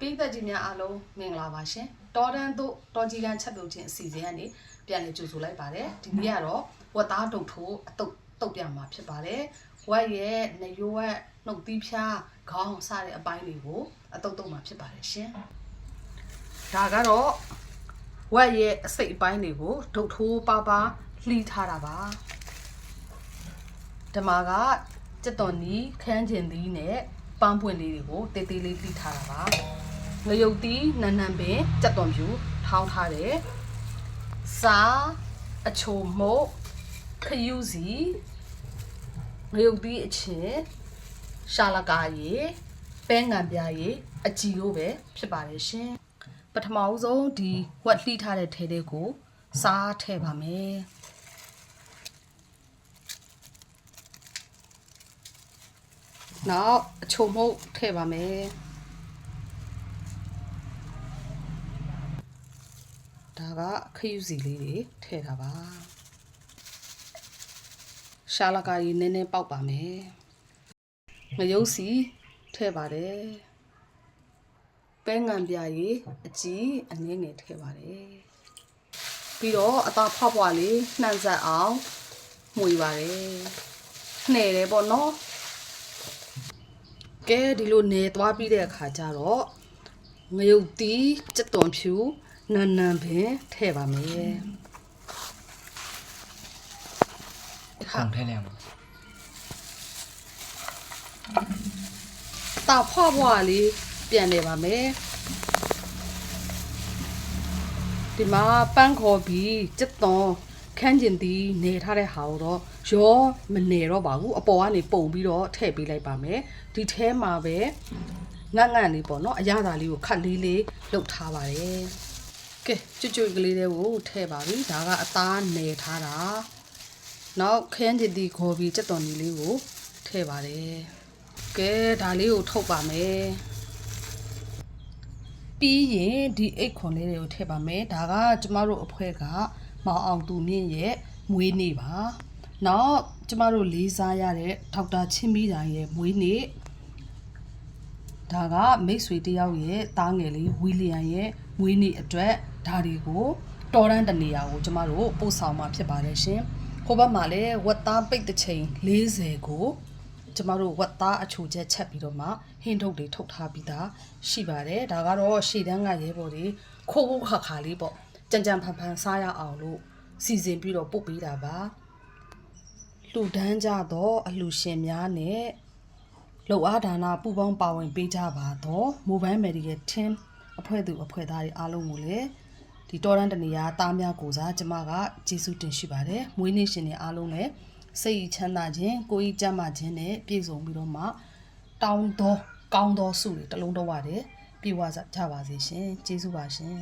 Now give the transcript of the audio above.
ပိသက်ကြီးများအားလုံးမင်္ဂလာပါရှင်တော်တန်းတို့တော်ကြီးကန်းချက်ပြုတ်ခြင်းအစီအစဉ်ကနေပြန်လည်ကြိုဆိုလိုက်ပါတယ်ဒီနေ့ကတော့ဝတ်သားတုတ်ထိုးအတုတ်တုတ်ပြန်မှာဖြစ်ပါတယ်ဝက်ရဲ့နရွက်နှုတ်သီးဖြားခေါင်းစတဲ့အပိုင်းတွေကိုအတုတ်တုတ်မှာဖြစ်ပါတယ်ရှင်ဒါကတော့ဝက်ရဲ့အစိတ်အပိုင်းတွေကိုဒုတ်ထိုးပါပါလှီးထားတာပါဓမ္မကစက်တော်နီးခန်းကျင်သီးနဲ့ပန်းပွင့်လေးတွေကိုတေးသေးလေးလှီးထားတာပါ ငရုတ်သီးနန်းနန်းပင်စက်တော်ဖြူထောင်းထားတယ်စားအချိုမုတ်ခယူးစီငရုတ်သီးအချင်းရှာလကာရီပဲငံပြာရီအကြည်လို့ပဲဖြစ်ပါတယ်ရှင်ပထမဦးဆုံးဒီဝက်လှီးထားတဲ့ထဲလေးကိုစားထည့်ပါမယ်နောက်အချိုမုတ်ထည့်ပါမယ် ဒါကခယူးစီလေးတွေထည့်တာပါရှာလကာရီနည်းနည်းပေါက်ပါမယ်ငရုတ်စီထည့်ပါတယ်ပဲငံပြာရီအကြီးအနည်းငယ်ထည့်ပါတယ်ပြီးတော့အသားဖွားဖွားလေးနှံ့ဆက်အောင်မှုရပါတယ်နှဲ့တယ်ပေါ့နော်ကဲဒီလိုနေသွားပြီးတဲ့အခါကျတော့ငရုတ်တီးစက်သွန်ဖြူ နန်းနန်းပင်ထည့်ပါမယ်ခံထဲနေမှာတာဖွားဖွားလေးပြန်နေပါမယ်ဒီမှာပန်းခေါ်ပြီးကြက်သွန်ခန်းကျင်သည်နေထားတဲ့ဟာကိုတော့ရောမနေတော့ပါဘူးအပေါ်ကနေပုံပြီးတော့ထည့်ပေးလိုက်ပါမယ်ဒီထဲမှာပဲငတ်ငတ်လေးပေါ့နော်အရသာလေးကိုခက်လေးလေးလှုပ်ထားပါတယ် ကဲကျွတ်ကျွတ်ကလေးတွေကိုထည့်ပါပြီဒါကအသားနေထားတာနောက်ခန်းကျင်သည်ခေါ်ပြီးစက်သွန်ကြီးလေးကိုထည့်ပါတယ်ကဲဒါလေးကိုထုတ်ပါမယ်ပြီးရင်ဒီအိတ်ခွန်လေးတွေကိုထည့်ပါမယ်ဒါကကျမတို့အဖွဲ့ကမောင်အောင်သူမြင့်ရဲ့မွေးနေ့ပါနောက်ကျမတို့လေးစားရတဲ့ဒေါက်တာချင်းမီတိုင်ရဲ့မွေးနေ့ဒါကမိတ်ဆွေတယောက်ရဲ့တားငယ်လေးဝီလီယံရဲ့ မွေးနေ့အတွက်ဒါတွေကိုတော်ရန်တနေရာကိုကျမတို့ပို့ဆောင်มาဖြစ်ပါတယ်ရှင်ဟိုဘက်မှာလည်းဝက်သားပိတ်တစ်ချိန်40ကိုကျမတို့ဝက်သားအချိုချက်ချက်ပြီးတော့မှဟင်းထုတ်တွေထုတ်ထားပြီးသားရှိပါတယ်ဒါကတော့ရှေ့တန်းကရဲဘော်တွေခိုးခိုးခါခါလေးပေါ့ကြံကြံဖန်ဖန်စားရအောင်လို့စီစဉ်ပြီးတော့ပို့ပေးတာပါလှူဒန်းကြတော့အလှူရှင်များနဲ့လောက်အားဒါနာပူပေါင်းပါဝင်ပေးကြပါတော့ Mobile Medical Team အဖွဲ့သူအဖွဲ့သားတွေအားလုံးကိုလည်းဒီတော်ရန်တနေရာတားများကိုစားကျမကကျေးဇူးတင်ရှိပါတယ်မွေးနေ့ရှင်တွေအားလုံးလည်းစိတ်ချမ်းသာခြင်းကိုယ်ကြီးကျန်းမာခြင်းနဲ့ပြည့်စုံပြီးတော့မှတောင်းသောကောင်းသောဆုတွေတစ်လုံးတော့ရတယ်ပြေဝကြပါစေရှင်ကျေးဇူးပါရှင်